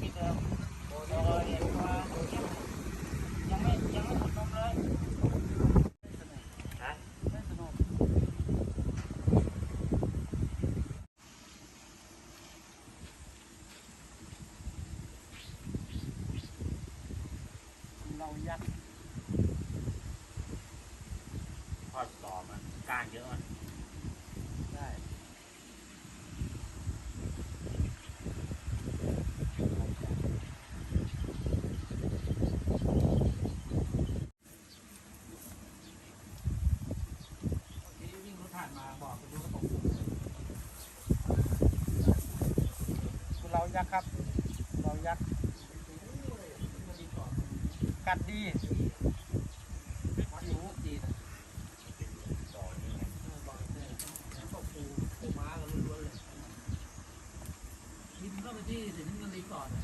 ที่เดิมโอ้ยยังไม่ยังไม่หมดนมเลยฮะไม่สนุก เรายัด ทอดกรอบมันก้างเยอะมัน ผ่านมาบอกดูกระปุกคุณเรายักษ์ครับ เรายักษ์กัดดีผิวดีนะบอเลยแล้วก็ปูปูม้ากันล้วนๆเลยบินเข้าไปที่สินเงินรีสอร์ทอะ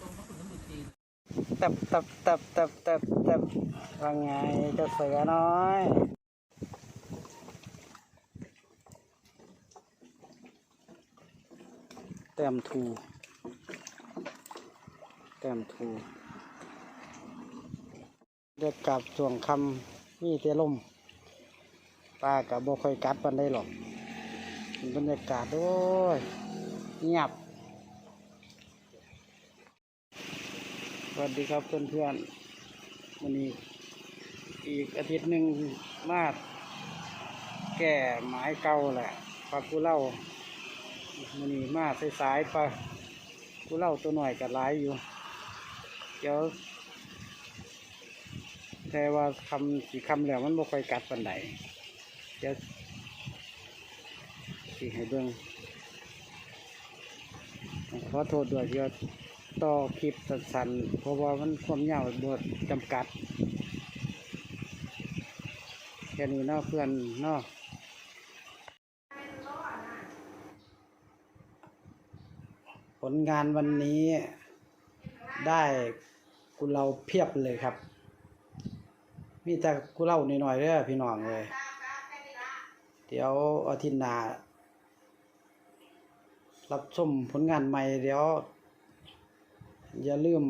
ตรงเขาฝึกน้ำหมึกจีนตับตับตับตับตับตับว่าไงเจ้าเสือน้อย แต้มทูแต้มทูเรียกกลับช่วงคำมีเตลมปลากับโบคอยกัดปันได้หรอกบรรยากาศโอ้ยเงียบสวัสดีครับเพื่อนๆวันนี้อีกอาทิตย์หนึ่งมาแก่ไม้เก่าแหละปลากูเล่า วันนี้มาสายๆปลากูเล่าตัวหน่อยกับหลายอยู่ เดี๋ยวแต่ว่าคำสีคำแล้วมันบ่ค่อยกัดปันไหนเดี๋ยวสีให้เบิ่งขอโทษด้วยที่ว่าต่อคลิปสั้นๆเพราะว่ามันความยาวบทจำกัด แค่นี้เนาะเพื่อนเนาะ ผลงานวันนี้ได้กุเราเพียบเลยครับ มีแต่กุเล่าหน่อยๆเด้อพี่น้องเลย เดี๋ยวอาทิตย์หน้ารับชมผลงานใหม่เดี๋ยว อย่าลืม